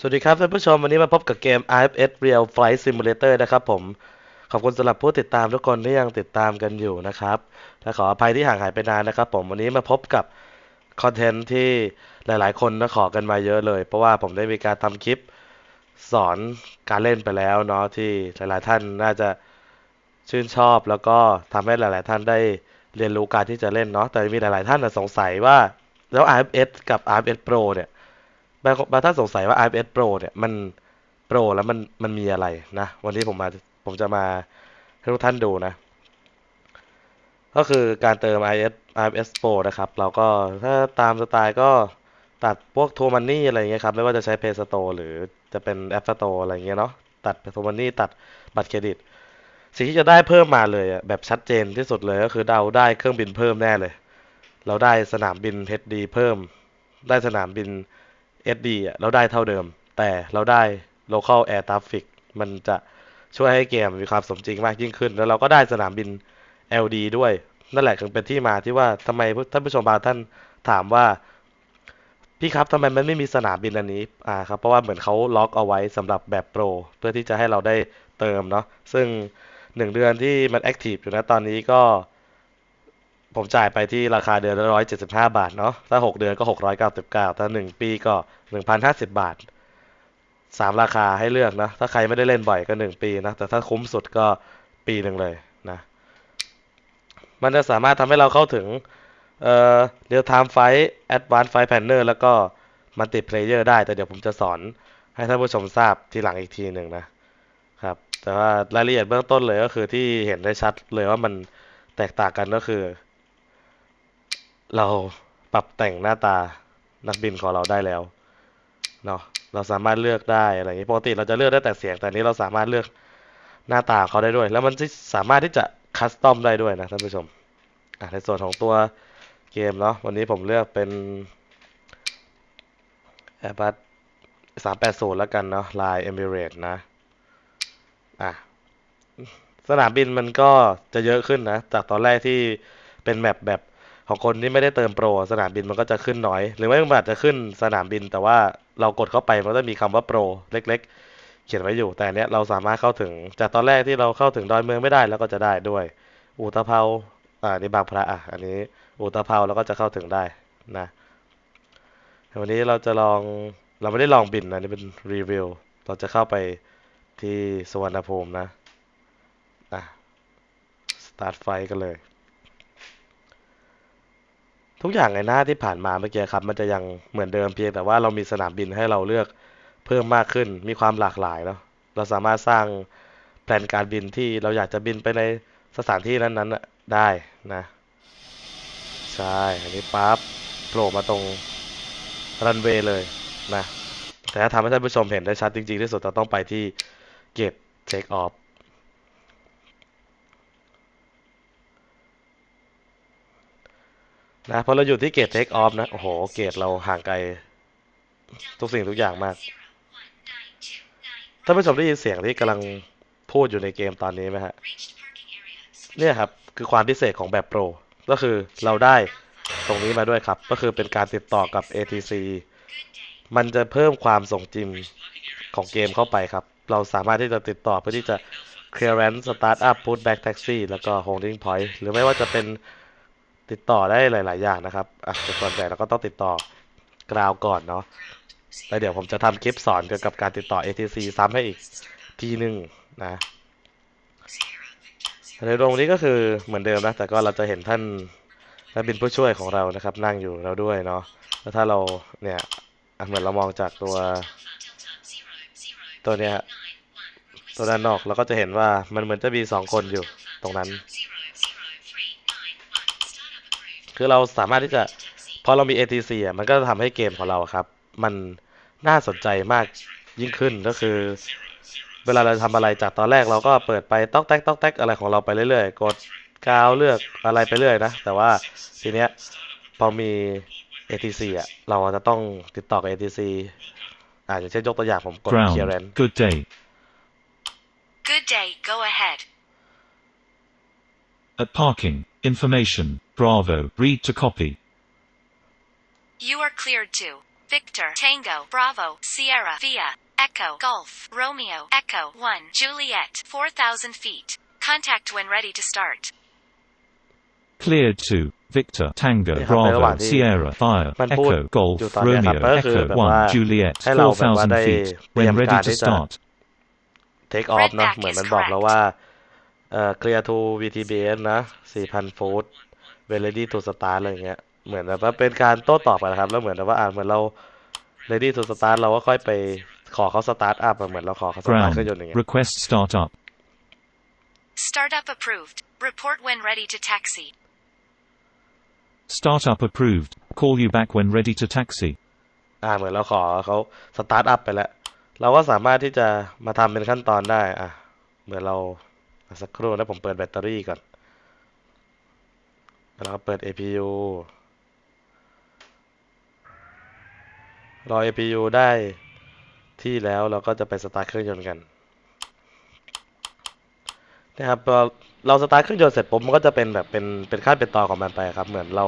สวัสดีครับท่านผู้ชมวันนี้มาพบกับเกม RFS Real Flight Simulator นะครับผม ขอบคุณสำหรับผู้ติดตามทุกคนที่ยังติดตามกันอยู่นะครับและขออภัยที่ห่างหายไปนานนะครับผมวันนี้มาพบกับคอนเทนต์ที่หลายๆ คนนะขอกันมาเยอะเลย เพราะว่าผมได้มีการทำคลิปสอนการเล่นไปแล้วเนาะที่หลายๆท่านน่าจะชื่นชอบ แล้วก็ทำให้หลาย ๆ ท่านได้เรียนรู้การที่จะเล่นเนาะแต่มีหลาย ๆ ท่านสงสัยว่าแล้ว RFS กับ RFS Pro เนี่ย บางบางท่านสงสัยว่า iPad Pro เนี่ยมันโปรแล้วมันมันมีอะไรนะ วันนี้ผมมาผมจะมาให้ทุกท่านดูนะ ก็คือการเติม iOS iOS Pro นะครับ เราก็ถ้าตามสไตล์ก็ตัดพวกโทมันนี่อะไรเงี้ยครับ ไม่ว่าจะใช้ Play Store หรือจะเป็น App Store อะไรเงี้ยเนาะตัดโทมันนี่ตัดบัตรเครดิต สิ่งที่จะได้เพิ่มมาเลยอะแบบชัดเจนที่สุดเลยก็คือเราได้เครื่องบินเพิ่มแน่เลย เราได้สนามบิน HD เพิ่ม ได้สนามบิน SD อะเราได้เท่าเดิม แต่เราได้ local air traffic มันจะช่วยให้เกมมีความสมจริงมากยิ่งขึ้น แล้วเราก็ได้สนามบิน LD ด้วย นั่นแหละถึงเป็นที่มาที่ว่าทำไมท่านผู้ชมบางท่านถามว่า พี่ครับทำไมมันไม่มีสนามบินอันนี้อ่าครับเพราะว่าเหมือนเขาล็อกเอาไว้สำหรับแบบโปรเพื่อที่จะให้เราได้เติมเนาะซึ่งหนึ่งเดือนที่มันแอคทีฟอยู่นะตอนนี้ก็ ผมจ่ายไปที่ราคาเดือนละร้อยเจ็ดสิบห้าบาทเนาะถ้าหกเดือนก็หกร้อยเก้าสิบเก้าถ้าหนึ่งปีก็หนึ่งพันห้าสิบบาทสามราคาให้เลือกนะถ้าใครไม่ได้เล่นบ่อยก็หนึ่งปีนะ แต่ถ้าคุ้มสุดก็ปีหนึ่งเลยนะ มันจะสามารถทำให้เราเข้าถึงเอ่อ real time fight advanced fight planner แล้วก็ multiplayer ได้ แต่เดี๋ยวผมจะสอนให้ท่านผู้ชมทราบทีหลังอีกทีหนึ่งนะครับ แต่ว่ารายละเอียดเบื้องต้นเลยก็คือที่เห็นได้ชัดเลยว่ามันแตกต่างกันก็คือ เราปรับแต่งหน้าตานักบินของเราได้แล้วเนาะเราสามารถเลือกได้อะไรอย่างนี้ปกติเราจะเลือกได้แต่เสียงแต่นนี้เราสามารถเลือกหน้าตาเขาได้ด้วย แล้วมันจะสามารถที่จะคัสตอมได้ด้วยนะท่านผู้ชมอะในส่วนของตัวเกมเนาะวันนี้ผมเลือกเป็น Airbus 380 แล้วกันเนาะลาย Emirates นะอะสนามบินมันก็จะเยอะขึ้นนะ จากตอนแรกที่เป็นแมปแบบ ของคนที่ไม่ได้เติมโปรสนามบินมันก็จะขึ้นน้อย หรือไม่มันอาจจะขึ้นสนามบิน แต่ว่าเรากดเข้าไปมันจะมีคำว่าโปรเล็ก ๆ เขียนไว้อยู่ แต่เนี้ยเราสามารถเข้าถึง จากตอนแรกที่เราเข้าถึงดอยเมืองไม่ได้แล้วก็จะได้ด้วยอูตะเภาอ่านี่บางพระอะอันนี้อูตะเภาเราก็จะเข้าถึงได้นะวันนี้เราจะลองเราไม่ได้ลองบินนะนี่เป็นรีวิวเราจะเข้าไปที่สวรรณภูมินะอะสตาร์ทไฟกันเลย ทุกอย่างในหน้าที่ผ่านมาเมื่อกี้ครับ มันจะยังเหมือนเดิมเพียงแต่ว่าเรามีสนามบินให้เราเลือกเพิ่มมากขึ้น มีความหลากหลายเนาะเราสามารถสร้างแผนการบินที่เราอยากจะบินไปในสถานที่นั้นๆได้นะ ใช่ อันนี้ปั๊บโผล่มาตรงรันเวย์เลยนะ แต่ถ้าทำให้ท่านผู้ชมเห็นได้ชัดจริงๆที่สุดเราต้องไปที่เกตเช็คออฟ นะพอเราอยู่ที่เกตเทคออฟนะ โอ้โห เกตเราห่างไกล ทุกสิ่งทุกอย่างมาก ท่านผู้ชมได้ยินเสียงที่กำลังพูดอยู่ในเกมตอนนี้ไหมฮะ เนี่ยครับ คือความพิเศษของแบบโปร ก็คือเราได้ตรงนี้มาด้วยครับ ก็คือเป็นการติดต่อกับ ATC มันจะเพิ่มความส่งจริงของเกมเข้าไปครับ เราสามารถที่จะติดต่อเพื่อที่จะ clearance startup put back taxi แล้วก็ holding point หรือไม่ว่าจะเป็น ติดต่อได้หลาย ๆ อย่างนะครับอะแต่ส่วนใหญ่เราก็ต้องติดต่อกราวก่อนเนาะแล้วเดี๋ยวผมจะทำคลิปสอนเกี่ยวกับการติดต่อ ATC ซ้ำให้อีกทีหนึ่งนะในตรงนี้ก็คือเหมือนเดิมนะ แต่ก็เราจะเห็นท่านนักบินผู้ช่วยของเรานะครับ นั่งอยู่เราด้วยเนาะแล้วถ้าเราเนี่ยเหมือนเรามองจากตัว ตัวเนี้ยตัวด้านนอกเราก็จะเห็นว่ามันเหมือนจะมีสองคนอยู่ตรงนั้น คือเราสามารถที่จะพอเรามี ATC อะมันก็จะทำให้เกมของเราอะครับ มันน่าสนใจมากยิ่งขึ้นก็คือ เวลาเราทำอะไรจากตอนแรกเราก็เปิดไปต๊อกแต๊กต๊อกแต๊กอะไรของเราไปเรื่อยๆ กดกาวเลือกอะไรไปเรื่อยนะ แต่ว่าทีเนี้ยพอมี ATC อะเราจะต้องติดต่อกับ ATC อ่าอย่างเช่นยกตัวอย่างผมกด clearance Ground. Good day. Good day, go ahead. At parking. Information. Bravo. Read to copy. You are cleared to. Victor, Tango, Bravo, Sierra, Via, Echo, Golf, Romeo, Echo, 1, Juliet, 4,000 feet. Contact when ready to start. Cleared to Victor Tango นี่ครับในระหว่าง Bravo ที่ Sierra Fire มันพูด Echo Golf อยู่ตอนเนี้ยครับ Romeo ก็คือ Echo แบบว่า1 Juliet ให้เราแบบว่า4,000ได้ feet เตรีย when ม ready การ to ที่จะ start take off เนอะ Redback เหมือน is มันบอก correct. แล้วว่าเอ่อ clear to VTBS นะ 4,000 ฟุต when ready to start อะไรอย่างเงี้ยเหมือนแบบว่าเป็นการโต้ตอบกันนะครับ แล้วเหมือนแบบว่าอ่านเหมือนเรา ready to start เราก็ค่อยไปขอเขา start up อะเหมือนเราขอเขา start ground เครื่องยนต์อย่างเงี้ย request startup Startup approved. Report when ready to taxi. startup approved call you back when ready to taxi อ่าเหมือนเราขอเขาสตาร์ทอัพไปแล้ว เราก็สามารถที่จะมาทำเป็นขั้นตอนได้ อะ เหมือนเราอะสักครู่นะผมเปิดแบตเตอรี่ก่อน แล้วเราเปิด APU รอ APU ได้ที่แล้วเราก็จะไปสตาร์ทเครื่องยนต์กันนะครับพอเราสตาร์ทเครื่องยนต์เสร็จปุ๊บมันก็จะเป็นแบบเป็นเป็นขั้นเป็นตอนของมันไปครับ เหมือนเรา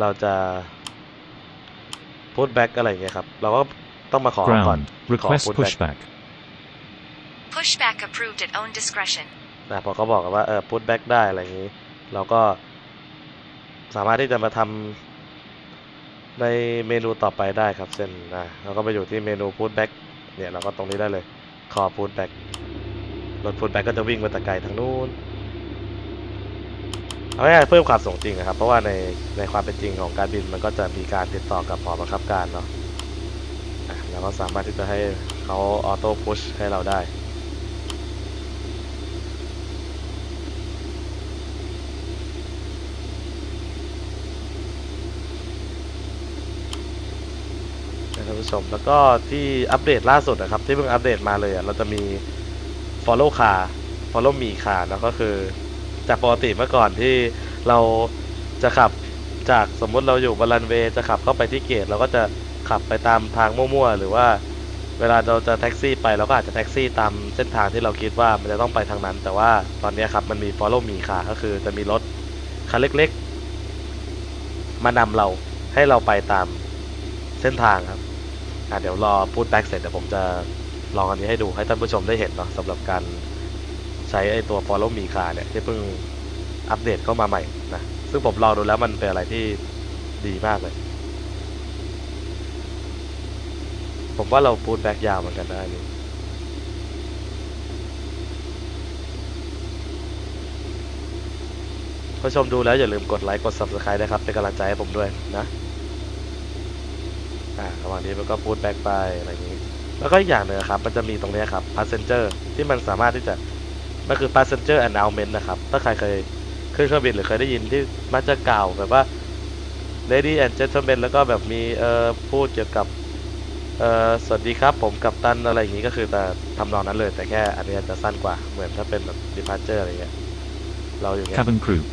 เราจะพูดแบ็กอะไรอย่างเงี้ยครับ เราก็ต้องมาขอก่อน ground request put back pushback Pushback approved at own discretion. นะพอเขาบอกกันว่าเออพูดแบ็กได้อะไรอย่างนี้ เราก็ สามารถที่จะมาทำในเมนูต่อไปได้ครับเช่นนะเราก็ไปอยู่ที่เมนูพูดแบ็กเนี่ยเราก็ตรงนี้ได้เลย ขอพูดแบ็กรถพูดแบ็กก็จะวิ่งมาแตะไกลทางนู้นเอาง่ายเพิ่มความสมจริงอะครับ เพราะว่าในในความเป็นจริงของการบินมันก็จะมีการติดต่อกับหอบังคับการเนาะอะเราก็สามารถที่จะให้เขาออโต้พุชให้เราได้านผู้ชม แล้วก็ที่อัปเดตล่าสุดนะครับ ที่เพิ่งอัปเดตมาเลยอะเราจะมี follow car follow me car นะก็คือ จากปกติเมื่อก่อนที่เราจะขับจากสมมุติเราอยู่บรันเวย์จะขับเข้าไปที่เกตเราก็จะขับไปตามทางมั่วๆ หรือว่าเวลาเราจะแท็กซี่ไปเราก็อาจจะแท็กซี่ตามเส้นทางที่เราคิดว่ามันจะต้องไปทางนั้น แต่ว่าตอนนี้ครับมันมี follow me car ก็คือจะมีรถคันเล็กๆ มานำเราให้เราไปตามเส้นทางครับ อะเดี๋ยวรอพูดแบ็กเสร็จเดี๋ยวผมจะลองอันนี้ให้ดูให้ท่านผู้ชมได้เห็นเนาะสำหรับการใช้ไอตัว Follow Me Car เนี่ยที่เพิ่งอัปเดตเข้ามาใหม่นะซึ่งผมลองดูแล้วมันเป็นอะไรที่ดีมากเลย ผมว่าเราพูดแบ็กยาวเหมือนกันได้นี่ผู้ชมดูแล้วอย่าลืมกดไลค์กด Subscribe นะครับเป็นกำลังใจให้ผมด้วยนะ อ่าระหว่างนี้มันก็พูดแบ็กไปอะไรอย่างนี้ แล้วก็อีกอย่างหนึ่งครับ มันจะมีตรงเนี้ยครับ passenger ที่มันสามารถที่จะ มันคือ passenger announcement นะครับ ถ้าใครเคยขึ้นเครื่องบินหรือเคยได้ยินที่มันจะกล่าวแบบว่า lady and gentlemen แล้วก็แบบมีเอ่อพูดเกี่ยวกับเอ่อสวัสดีครับผมกับตันอะไรอย่างนี้ก็คือแต่ทำนองนั้นเลย แต่แค่อันนี้อาจจะสั้นกว่าเหมือนถ้าเป็นแบบ departure อะไรเงี้ยเราอยู่เงี้ย cabin crew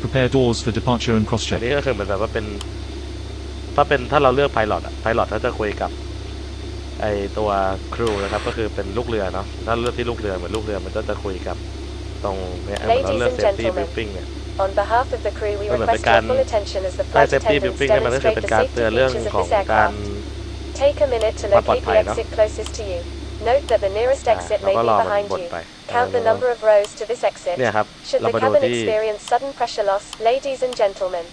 prepare doors for departure and cross อัน check นี้ก็คือเหมือนแบบว่าเป็น ถ้าเป็นถ้าเราเลือกไพลอตอะไพลอตเขาจะคุยกับไอตัวครูนะครับก็คือเป็นลูกเรือเนาะถ้าเลือกที่ลูกเรือเหมือนลูกเรือมันก็จะคุยกับตรงเนี่ยเหมือนเราเลือก Ladies and safety gentlemen, briefing เนี่ย On behalf of the crew, we มันเหมือนเป็ request นการ your full attention as the ได้ flight safety attendants briefing เนี่ยมันก็คือ demonstrate เป็น the การ safety เตือนเรื่อง features of ของ this การ aircraft. Take a minute to ความปลอด locate ภั the ยเนอะ exit closest to you. Note that the nearest อ่า exit เรา may ก็ be รอมัน behind บด you. ไป Count the number of rows to this exit. เนี่ยครับ Should เรา the มาดู cabin ที่ experience sudden pressure loss, ladies and gentlemen.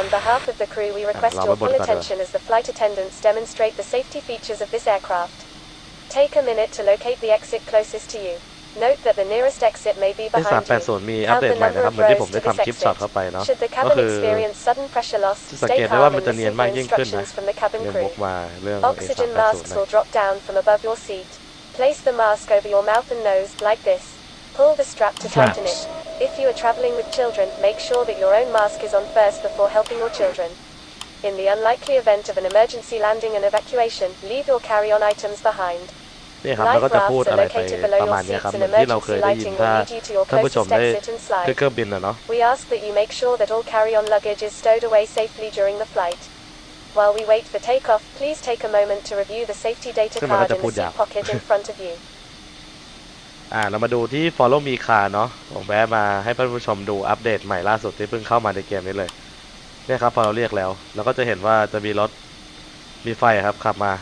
On behalf of the crew, we requestเรา your มาบน full ก่อนดีกว่า attention as the flight attendants demonstrate the safety features of this aircraft. Take a minute to locate the exit closest to you. Note that the nearest exit may be ที่ behind you. 380 มีอัปเดตใหม่นะครับ เหมือนที่ผมได้ทำคลิปช็อตเข้าไปเนาะ Should the ก็ cabin คือ experience sudden pressure loss, จะสัง stay เกตได้ว่า calm มัน and จะเนียน listen มาก for ยิ่งขึ้นนะ instructions from the cabin เรื่อง crew. มุกมาเรื่อง Oxygen A380 masks นะ will drop down from above your seat. Place the mask over your mouth and nose, like this. Pull the strap to tighten it. Straps. If you are traveling with children, make sure that your own mask is on first before helping your children. In the unlikely event of an emergency landing and evacuation, leave your carry-on items behind. เนี่ยครับมัน Life ก็จะพูด rafts อะ are ไรไป located below ประ your มาณเนี้ยครับ seats เห and มือนที่เราเคย emergency ได้ยิน lighting ถ้า will lead you to your ท่านผู้ชม closest ได้ exit and ขึ้น slide. เครื่องบินนะเนาะ We ask that you make sure that all carry-on luggage is stowed away safely during the flight. While we wait for takeoff, please take a moment to review the safety data ซึ่งมันก็ card จะ in พู the ดยาว seat pocket in front of you. อ่าเรามาดูที่ Follow Me Car เนาะผมแวะมาให้ท่านผู้ชมดูอัปเดตใหม่ล่าสุดที่เพิ่งเข้ามาในเกมนี้เลยเนี่ยครับพอเราเรียกแล้วเราก็จะเห็นว่าจะมีรถมีไฟครับขับมา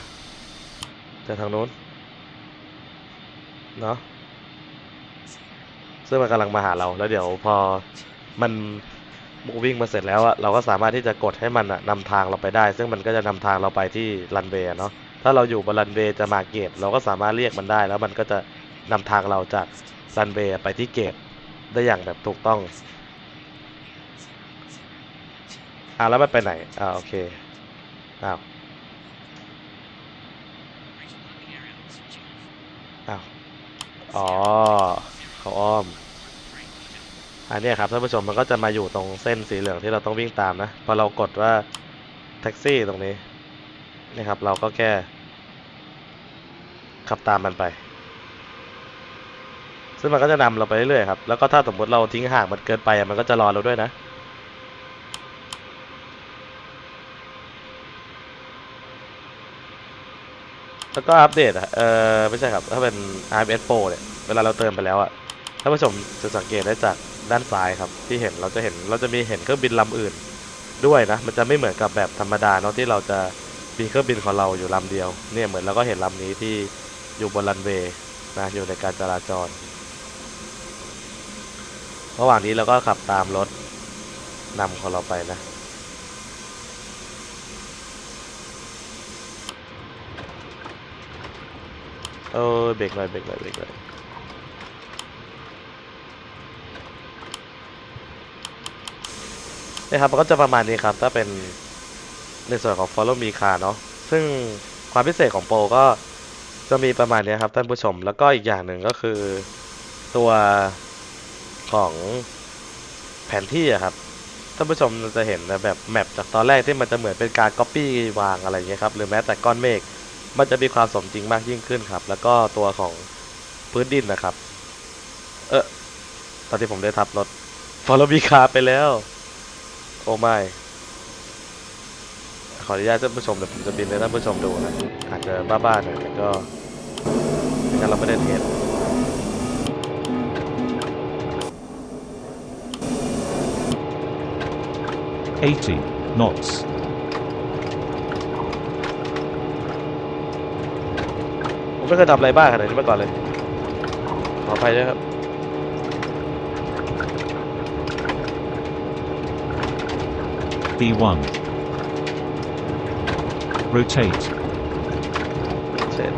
จากทางนู้นเนาะซึ่งมันกำลังมาหาเราแล้วเดี๋ยวพอมันวิ่งมาเสร็จแล้วอะเราก็สามารถที่จะกดให้มันอะนำทางเราไปได้ ซึ่งมันก็จะนำทางเราไปที่รันเวย์เนาะถ้าเราอยู่บนรันเวย์จะมาเกตเราก็สามารถเรียกมันได้แล้วมันก็จะ นำทางเราจากรันเวย์ไปที่เกตได้อย่างแบบถูกต้อง อ่าแล้วมันไปไหน อ่าโอเค อ้าว อ้าว อ๋อเขาอ้อม อันนี้ครับท่านผู้ชมมันก็จะมาอยู่ตรงเส้นสีเหลืองที่เราต้องวิ่งตามนะ พอเรากดว่าแท็กซี่ตรงนี้นี่ครับ เราก็แค่ขับตามมันไป ซึ่งมันก็จะนำเราไปเรื่อยๆครับ แล้วก็ถ้าสมมติเราทิ้งห่างมันเกินไปอะมันก็จะรอเราด้วยนะ แล้วก็อัปเดตอะเออไม่ใช่ครับ ถ้าเป็น RMS Pro เนี่ย เวลาเราเติมไปแล้วอะท่านผู้ชมจะสังเกตได้จากด้านซ้ายครับ ที่เห็นเราจะเห็น เราจะมีเห็นเครื่องบินลำอื่นด้วยนะ มันจะไม่เหมือนกับแบบธรรมดาเนาะที่เราจะมีเครื่องบินของเราอยู่ลำเดียว เนี่ยเหมือนเราก็เห็นลำนี้ที่อยู่บนรันเวย์นะ อยู่ในการจราจร ระหว่างนี้เราก็ขับตามรถนำของเราไปนะเออเบรกหน่อยเบรกหน่อยเบรกหน่อยนี่ครับมันก็จะประมาณนี้ครับ ถ้าเป็นในส่วนของ Follow Me Car เนาะซึ่งความพิเศษของโปรก็จะมีประมาณนี้ครับท่านผู้ชม แล้วก็อีกอย่างหนึ่งก็คือตัว ของแผนที่อะครับท่านผู้ชมจะเห็นนะแบบแมปจากตอนแรกที่มันจะเหมือนเป็นการ Copy วางอะไรอย่างเงี้ยครับหรือแม้แต่ก้อนเมฆมันจะมีความสมจริงมากยิ่งขึ้นครับ แล้วก็ตัวของพื้นดินนะครับ เออตอนที่ผมได้ทับรถฟอลโลบีคาไปแล้ว โอ้ไม่ขออนุญาตท่านผู้ชมเดี๋ยวผมจะบินให้ท่านผู้ชมดูนะอาจจะบ้าๆหน่อยแต่ก็งั้นเราไม่ได้เทส 80 knots. ผมไม่เคยทำอะไรบ้าขนาดนี้มาก่อนเลยขออภัยด้วยครับ B1. Rotate. เช็ด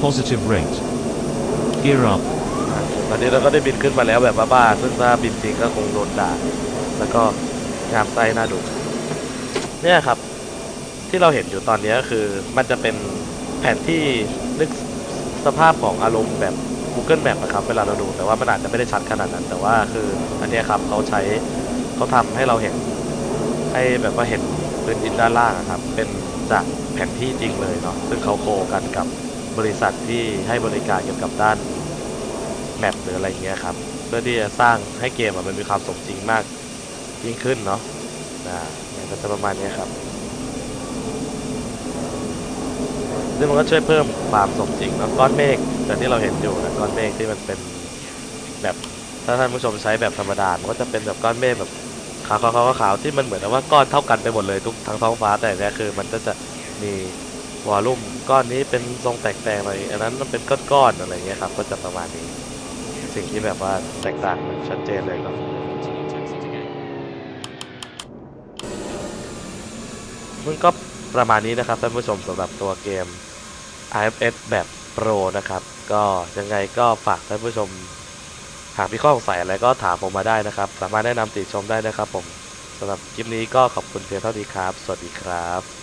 Positive rate. Gear up. ตอนนี้เราก็ได้บินขึ้นมาแล้วแบบบ้าๆซึ่งถ้าบินจริงก็คงโดนด่าแล้วก็งามไส้น่าดูเนี่ยครับ ที่เราเห็นอยู่ตอนนี้ก็คือมันจะเป็นแผนที่นึกสภาพของอารมณ์แบบ Google Map นะครับ เวลาเราดู แต่ว่ามันอาจจะไม่ได้ชัดขนาดนั้น แต่ว่าคืออันนี้ครับเขาใช้เขาทำให้เราเห็น ให้แบบว่าเห็นพื้นดินด้านล่างครับ เป็นจากแผนที่จริงเลยเนาะซึ่งเขาโคกันกับบริษัทที่ให้บริการเกี่ยวกับด้าน แมปหรืออะไรเงี้ยครับ เพื่อที่จะสร้างให้เกมมันมีความสมจริงมากยิ่งขึ้นเนาะนะมันก็จะประมาณนี้ครับซึ่งมันก็ช่วยเพิ่มความสมจริงเนาะก้อนเมฆแต่ที่เราเห็นอยู่นะก้อนเมฆที่มันเป็นแบบถ้าท่านผู้ชมใช้แบบธรรมดา มันก็จะเป็นแบบก้อนเมฆแบบขาวๆๆขาวๆที่มันเหมือนกับว่าก้อนเท่ากันไปหมดเลยทุกทั้งท้องฟ้าแต่เนี่ยคือ มันก็จะมีวอลลุ่มก้อนนี้เป็นทรงแตกๆหน่อยอันนั้นมันเป็นก้อนๆอะไรเงี้ยครับ ก็จะประมาณนี้ สิ่งที่แบบว่าแตกต่างมันชัดเจนเลยครับมันก็ประมาณนี้นะครับท่านผู้ชมสำหรับตัวเกม IFS แบบ Pro นะครับ ก็ยังไงก็ฝากท่านผู้ชม หากมีข้อสงสัยอะไรก็ถามผมมาได้นะครับ สามารถแนะนำติชมได้นะครับผมสำหรับคลิปนี้ก็ขอบคุณเพียงเท่านี้ครับ สวัสดีครับ